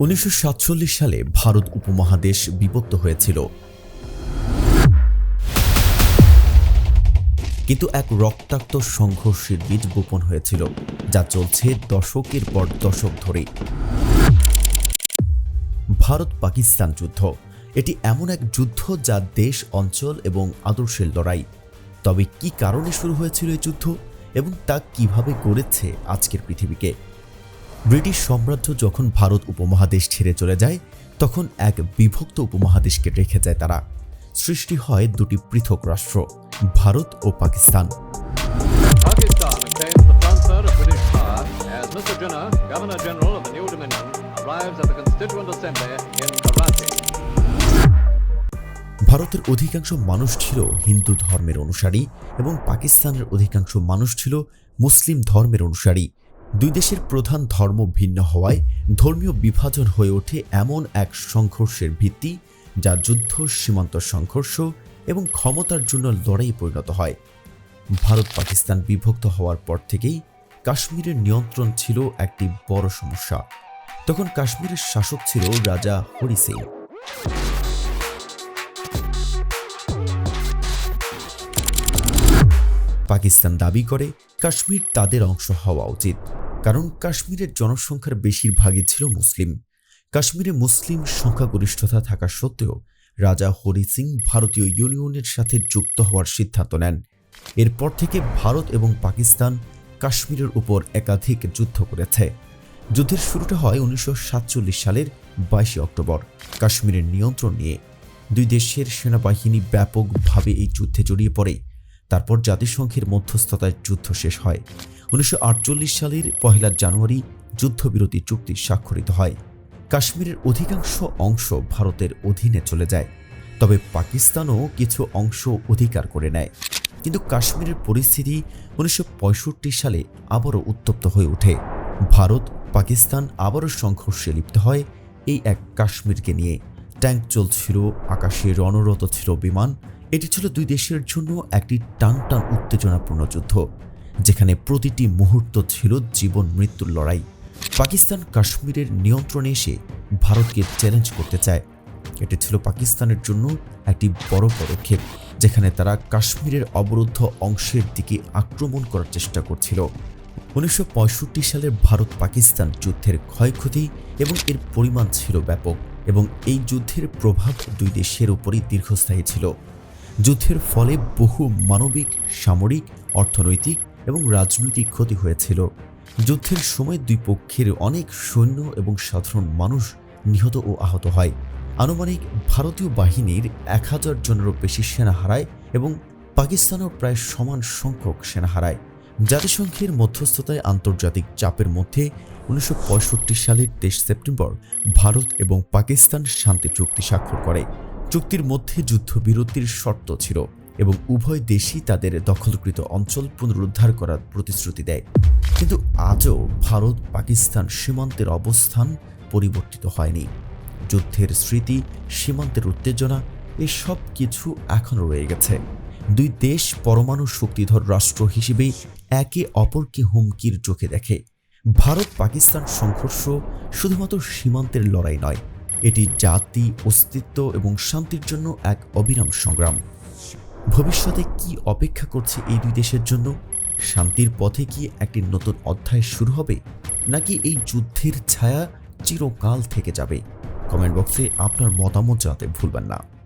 উনিশশো সাতচল্লিশ সালে ভারত উপমহাদেশ বিভক্ত হয়েছিল। কিন্তু এক রক্তাক্ত সংঘর্ষের বীজ গোপন হয়েছিল, যা চলছে দশকের পর দশক ধরে ভারত পাকিস্তান যুদ্ধ, এটি এমন এক যুদ্ধ যা দেশ, অঞ্চল এবং আদর্শের লড়াই। তবে কি কারণে শুরু হয়েছিল এই যুদ্ধ এবং তা কীভাবে গড়েছে আজকের পৃথিবীকে? ব্রিটিশ সাম্রাজ্য যখন ভারত উপমহাদেশ ছেড়ে চলে যায় তখন এক বিভক্ত উপমহাদেশকে রেখে যায় তারা। সৃষ্টি হয় দুটি পৃথক রাষ্ট্র ভারত ও পাকিস্তান. ভারতের অধিকাংশ মানুষ ছিল হিন্দু ধর্মের অনুসারী এবং পাকিস্তানের অধিকাংশ মানুষ ছিল মুসলিম ধর্মের অনুসারী। দুই দেশের প্রধান ধর্ম ভিন্ন হওয়ায় ধর্মীয় বিভাজন হয়ে ওঠে এমন এক সংঘর্ষের ভিত্তি, যা যুদ্ধ, সীমান্ত সংঘর্ষ এবং ক্ষমতার জন্য লড়াই পরিণত হয়। ভারত পাকিস্তান বিভক্ত হওয়ার পর থেকেই কাশ্মীরের নিয়ন্ত্রণ ছিল একটি বড় সমস্যা। তখন কাশ্মীরের শাসক ছিল রাজা হরি সিং। পাকিস্তান দাবি করে, কাশ্মীর তাদের অংশ হওয়া উচিত। কারণ কাশ্মীরের জনসংখ্যার বেশিরভাগই ছিল মুসলিম। কাশ্মীরে মুসলিম সংখ্যাগরিষ্ঠতা থাকা সত্ত্বেও রাজা হরি সিং ভারতীয় ইউনিয়নের সাথে যুক্ত হওয়ার সিদ্ধান্ত নেন। এরপর থেকে ভারত এবং পাকিস্তান কাশ্মীরের উপর একাধিক যুদ্ধ করেছে। যুদ্ধের শুরুটা হয় উনিশশো সাতচল্লিশ সালের বাইশে অক্টোবর। কাশ্মীরের নিয়ন্ত্রণ নিয়ে দুই দেশের সেনাবাহিনী ব্যাপকভাবে এই যুদ্ধে জড়িয়ে পড়ে। তারপর জাতিসংঘের মধ্যস্থতায় যুদ্ধ শেষ হয়। উনিশশো আটচল্লিশ সালের পহেলা জানুয়ারি যুদ্ধবিরতি চুক্তি স্বাক্ষরিত হয়। কাশ্মীরের অধিকাংশ অংশ ভারতের অধীনে চলে যায়, তবে পাকিস্তানও কিছু অংশ অধিকার করে নেয়। কিন্তু কাশ্মীরের পরিস্থিতি উনিশশো পঁয়ষট্টি সালে আবারও উত্তপ্ত হয়ে ওঠে। ভারত, পাকিস্তান আবারও সংঘর্ষে লিপ্ত হয় এই এক কাশ্মীরকে নিয়ে। ট্যাঙ্ক চলছিল, আকাশে রণরত ছিল বিমান এটি ছিল দুই দেশের জন্য একটি টান টান উত্তেজনাপূর্ণ যুদ্ধ, যেখানে প্রতিটি মুহূর্ত ছিল জীবন মৃত্যুর লড়াই। পাকিস্তান কাশ্মীরের নিয়ন্ত্রণে এসে ভারতকে চ্যালেঞ্জ করতে চায়। এটি ছিল পাকিস্তানের জন্য একটি বড় পদক্ষেপ, যেখানে তারা কাশ্মীরের অবরুদ্ধ অংশের দিকে আক্রমণ করার চেষ্টা করছিল। উনিশশো সালের ভারত পাকিস্তান যুদ্ধের ক্ষয়ক্ষতি এবং এর পরিমাণ ছিল ব্যাপক, এবং এই যুদ্ধের প্রভাব দুই দেশের উপরই দীর্ঘস্থায়ী ছিল। যুদ্ধের ফলে বহু মানবিক, সামরিক, অর্থনৈতিক এবং রাজনৈতিক ক্ষতি হয়েছিল। যুদ্ধের সময় দুই পক্ষের অনেক সৈন্য এবং সাধারণ মানুষ নিহত ও আহত হয়। আনুমানিক ভারতীয় বাহিনীর এক হাজার জনেরও বেশি সেনা হারায় এবং পাকিস্তানও প্রায় সমান সংখ্যক সেনা হারায়। জাতিসংঘের মধ্যস্থতায় আন্তর্জাতিক চাপের মধ্যে উনিশশো পঁয়ষট্টি সালের তেইশ সেপ্টেম্বর ভারত এবং পাকিস্তান শান্তি চুক্তি স্বাক্ষর করে। চুক্তির মধ্যে যুদ্ধবিরতির শর্ত ছিল এবং উভয় দেশই তাদের দখলকৃত অঞ্চল পুনরুদ্ধার করার প্রতিশ্রুতি দেয়। কিন্তু আজও ভারত পাকিস্তান সীমান্তের অবস্থান পরিবর্তিত হয়নি। যুদ্ধের স্মৃতি, সীমান্তের উত্তেজনা, এসব কিছু এখনও রয়ে গেছে। দুই দেশ পরমাণু শক্তিধর রাষ্ট্র হিসেবে একে অপরকে হুমকির চোখে দেখে। ভারত পাকিস্তান সংঘর্ষ শুধুমাত্র সীমান্তের লড়াই নয় এটি জাতি, অস্তিত্ব এবং শান্তির জন্য এক অবিরাম সংগ্রাম। ভবিষ্যতে কি অপেক্ষা করছে এই দুই দেশের জন্য? শান্তির পথে কি একটি নতুন অধ্যায় শুরু হবে? নাকি এই যুদ্ধের ছায়া চিরকাল থেকে যাবে? কমেন্ট বক্সে আপনার মতামত জানাতে ভুলবেন না।